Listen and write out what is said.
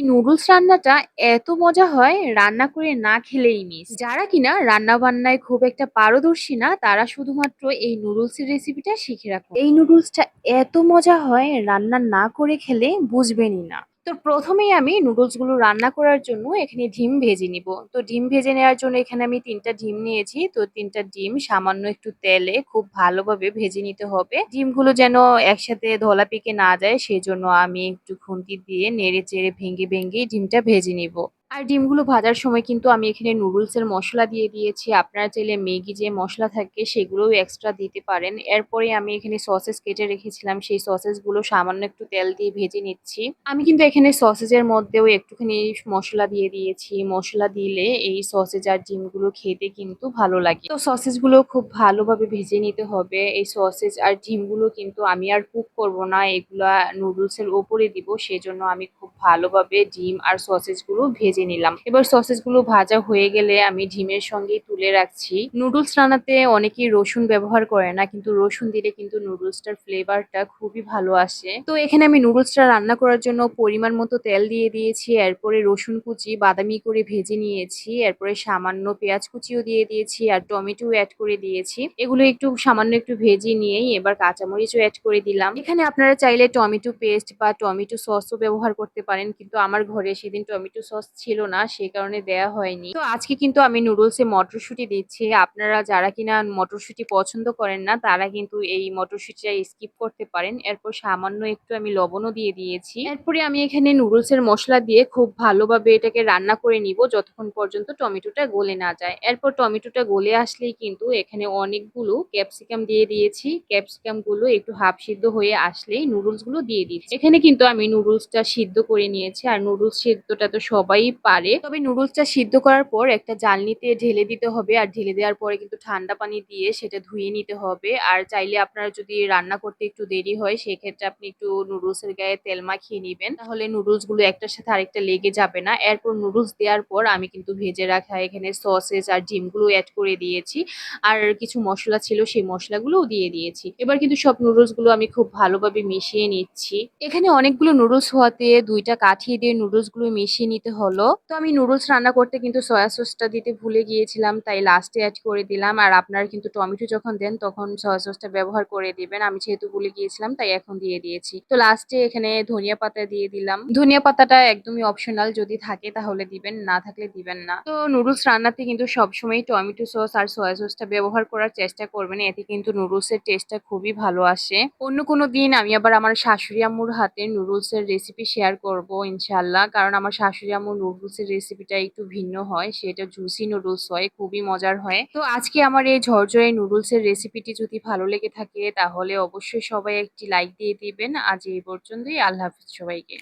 এই নুডলস রান্নাটা এত মজা হয়, রান্না করে না খেলেই মিস যারা কিনা রান্না বান্নায় খুব একটা পারদর্শী না, তারা শুধুমাত্র এই নুডলস এর রেসিপিটা শিখে রাখো। এই নুডলসটা এত মজা হয়, রান্না না করে খেলে বুঝবেনই না। তো প্রথমেই আমি নুডলসগুলো রান্না করার জন্য এখানে ডিম ভেজে নিব। তো ডিম ভেজে নেওয়ার জন্য এখানে আমি তিনটা ডিম নিয়েছি। তো তিনটা ডিম সামান্য একটু তেলে খুব ভালোভাবে ভেজে নিতে হবে। ডিমগুলো যেন একসাথে ধলা পেকে না যায়, সেজন্য আমি একটু খুন্তি দিয়ে নেড়ে চেড়ে ভেঙে ভেঙে ডিমটা ভেজে নিব। আর ডিমগুলো ভাজার সময় কিন্তু আমি এখানে নুডলসের মশলা দিয়ে দিয়েছি। আপনারা চাইলে ম্যাগি যে মশলা থাকে সেগুলোও এক্সট্রা দিতে পারেন। এরপরে আমি এখানে সসেস কেটে রেখেছিলাম। সেই সসেসগুলো সামান্য একটু তেল দিয়ে ভেজে নিচ্ছি। আমি কিন্তু এখানে সসেজের মধ্যেও একটুখানি মশলা দিয়ে দিয়েছি। মশলা দিলে এই সসেজ আর ডিমগুলো খেতে কিন্তু ভালো লাগে। তো সসেজগুলো খুব ভালোভাবে ভেজে নিতে হবে। এই সসেজ আর ডিমগুলো কিন্তু আমি আর কুক করব না। এগুলা নুডলসের ওপরে দিব। সেজন্য আমি খুব ভালোভাবে ডিম আর সসেজগুলো ভেজে ভেজে নিলাম। এবার সসেসগুলো ভাজা হয়ে গেলে আমি ডিমের সঙ্গে তুলে রাখছি। নুডলস রান্নাতে অনেকেই রসুন ব্যবহার করে না, কিন্তু রসুন দিলে কিন্তু নুডলসটার ফ্লেভারটা খুবই ভালো আসে। তো এখানে আমি নুডলসটা রান্না করার জন্য পরিমাণ মতো তেল দিয়ে দিয়েছি, এরপরে রসুন কুচি, বাদামি করে ভেজে নিয়েছি, এরপরে সামান্য পেঁয়াজ কুচিও দিয়ে দিয়েছি আর টমেটো অ্যাড করে দিয়েছি। এগুলো একটু সামান্য একটু ভেজে নিয়েই এবার কাঁচামরিচও অ্যাড করে দিলাম। এখানে আপনারা চাইলে টমেটো পেস্ট বা টমেটো সসও ব্যবহার করতে পারেন, কিন্তু আমার ঘরে সেদিন টমেটো সস ছিল ছিল না, সে কারণে দেয়া হয়নি। তো আজকে কিন্তু আমি নুডলসে মটরশুঁটি দিচ্ছি। আপনারা যারা কিনা মটরশুঁটি পছন্দ করেন না, তারা কিন্তু এই মটরশুঁটিটা স্কিপ করতে পারেন। এরপর সামান্য একটু আমি লবণও দিয়ে দিয়েছি। এরপরে আমি এখানে নুডলসের মশলা দিয়ে খুব ভালোভাবে এটাকে রান্না করে নিব যতক্ষণ পর্যন্ত টমেটোটা গলে না যায়। এরপর টমেটোটা গলে আসলেই কিন্তু এখানে অনেকগুলো ক্যাপসিকাম দিয়ে দিয়েছি। ক্যাপসিকামগুলো একটু হাফ সিদ্ধ হয়ে আসলেই নুডলসগুলো দিয়ে দিচ্ছি। এখানে কিন্তু আমি নুডলসটা সিদ্ধ করে নিয়েছি। আর নুডলস সিদ্ধটা তো সবাই পারে। তবে নুডলসটা সিদ্ধ করার পর একটা জালনিতে ঢেলে দিতে হবে আর ঢেলে দেওয়ার পরে কিন্তু ঠান্ডা পানি দিয়ে সেটা ধুয়ে নিতে হবে। আর চাইলে আপনারা যদি রান্না করতে একটু দেরি হয়, সেক্ষেত্রে আপনি একটু নুডলসের গায়ে তেল মাখিয়ে নেবেন। তাহলে নুডলসগুলো একটার সাথে আরেকটা লেগে যাবে না। এরপর নুডলস দেওয়ার পর আমি কিন্তু ভেজে রাখা এখানে সসেস আর ডিমগুলো অ্যাড করে দিয়েছি। আর কিছু মশলা ছিল, সেই মশলাগুলোও দিয়ে দিয়েছি। এবার কিন্তু সব নুডলসগুলো আমি খুব ভালোভাবে মিশিয়ে নিচ্ছি। এখানে অনেকগুলো নুডলস হওয়াতে দুইটা কাঠিয়ে দিয়ে নুডলসগুলো মিশিয়ে নিতে হলো। তো আমি নুডলস রান্না করতে কিন্তু সয়া সসটা দিতে ভুলে গিয়েছিলাম, তাই লাস্টে অ্যাড করে দিলাম। আর আপনারা কিন্তু টমেটো যখন দেন, তখন সয়া সসটা ব্যবহার করে দিবেন। আমি যেহেতু ভুলে গিয়েছিলাম, তাই এখন দিয়ে দিয়েছি। তো লাস্টে এখানে ধনিয়া পাতা দিয়ে দিলাম। ধনিয়া পাতাটা একদমই অপশনাল যদি থাকে তাহলে দিবেন, না থাকলে দিবেন না। তো নুডলস রান্নাতে কিন্তু সবসময় টমেটো সস আর সয়া সসটা ব্যবহার করার চেষ্টা করবেন। এতে কিন্তু নুডলসের টেস্টটা খুবই ভালো আসে। অন্য কোনো দিন আমি আবার আমার শাশুড়ি আম্মুর হাতে নুডলসের রেসিপি শেয়ার করব ইনশাল্লাহ কারণ আমার শাশুড়ি আম্মু নুডলসের রেসিপিটা একটু ভিন্ন হয়, সেটা জুসি নুডলস হয়, খুবই মজার হয়। তো আজকে আমার এই ঝরঝরে নুডলসের রেসিপিটি যদি ভালো লেগে থাকে, তাহলে অবশ্যই সবাই একটি লাইক দিয়ে দিবেন। আজ এই পর্যন্তই, আল্লাহ হাফিজ সবাইকে।